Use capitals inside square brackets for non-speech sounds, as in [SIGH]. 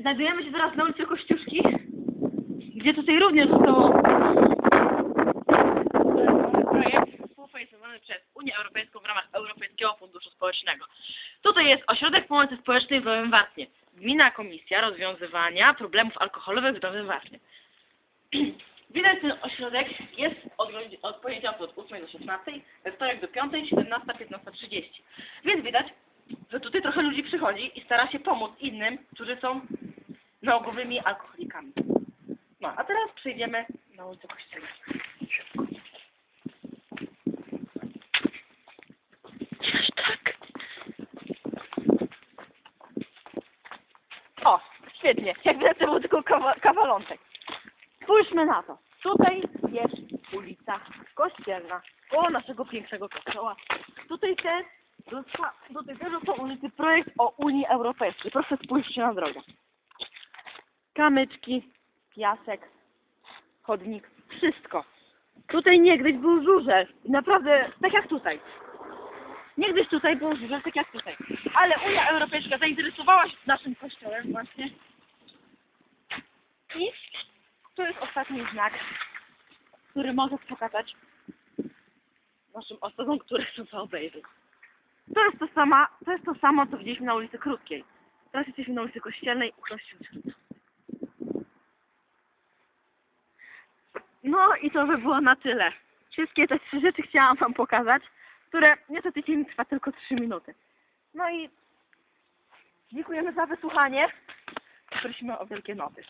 Znajdujemy się teraz na ulicy Kościuszki, gdzie tutaj również zostało projekt współfinansowany przez Unię Europejską w ramach Europejskiego Funduszu Społecznego. Tutaj jest Ośrodek Pomocy Społecznej w Nowym Wartnie. Gmina Komisja Rozwiązywania Problemów Alkoholowych w Nowym Wartnie. [CLEARS THROAT] Widać ten ośrodek jest od, od poniedziałku od 8 do 16, we wtorek do 5, 17, 15.30. Więc widać, że tutaj trochę ludzi przychodzi i stara się pomóc innym, którzy są nałogowymi alkoholikami. No, a teraz przejdziemy na ulicę tak. O, świetnie. Jak to był tylko kawa kawalątek. Spójrzmy na to. Tutaj jest ulica Kościelna, koło naszego pięknego kościoła. Tutaj też tutaj też został użyty projekt o Unii Europejskiej. Proszę spójrzcie na drogę. Kamyczki, piasek, chodnik, wszystko. Tutaj niegdyś był żużel. Naprawdę, tak jak tutaj. Niegdyś tutaj był żużel, tak jak tutaj. Ale Unia Europejska zainteresowała się naszym kościołem właśnie. I to jest ostatni znak, który może pokazać naszym osobom, które chcą to obejrzeć. To jest to, sama, to jest to samo, co widzieliśmy na ulicy Krótkiej. Teraz jesteśmy na ulicy Kościelnej u Kościuszki. No i to by było na tyle. Wszystkie te trzy rzeczy chciałam Wam pokazać, które niestety film trwa tylko 3 minuty. No i dziękujemy za wysłuchanie. Prosimy o wielkie noty.